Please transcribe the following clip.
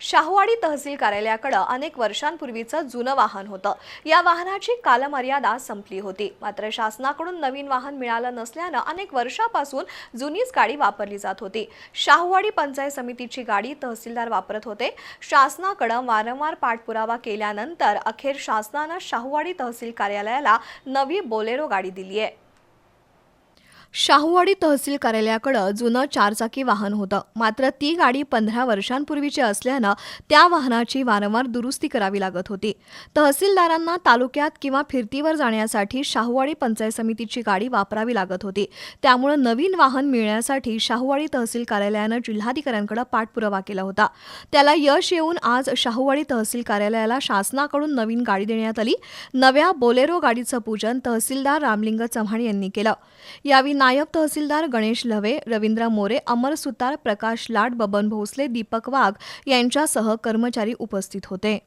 शाहूवाडी तहसील कार्यालयाकडं अनेक वर्षांपूर्वीचं जुनं वाहन होतं. या वाहनाची कालमर्यादा संपली होती. मात्र शासनाकडून नवीन वाहन मिळालं नसल्यानं अनेक वर्षापासून जुनीच गाडी वापरली जात होती. शाहूवाडी पंचायत समितीची गाडी तहसीलदार वापरत होते. शासनाकडं वारंवार पाठपुरावा केल्यानंतर अखेर शासनानं शाहूवाडी तहसील कार्यालयाला नवी बोलेरो गाडी दिली आहे शाहूवाडी तहसील कार्यालयाकडं जुनं चारचाकी वाहन होतं. मात्र ती गाडी पंधरा वर्षांपूर्वीची असल्यानं त्या वाहनाची वारंवार दुरुस्ती करावी लागत होती. तहसीलदारांना तालुक्यात किंवा फिरतीवर जाण्यासाठी शाहूवाडी पंचायत समितीची गाडी वापरावी लागत होती. त्यामुळं नवीन वाहन मिळण्यासाठी शाहूवाडी तहसील कार्यालयानं जिल्हाधिकाऱ्यांकडे पाठपुरावा केला होता. त्याला यश येऊन आज शाहूवाडी तहसील कार्यालयाला शासनाकडून नवीन गाडी देण्यात आली. नव्या बोलेरो गाडीचं पूजन तहसीलदार रामलिंग चव्हाण यांनी केलं. यावेळी नायब तहसीलदार गणेश लवे रवींद्र मोरे अमर सुतार प्रकाश लाड बबन भोसले दीपक वाघ यांच्यासह कर्मचारी उपस्थित होते.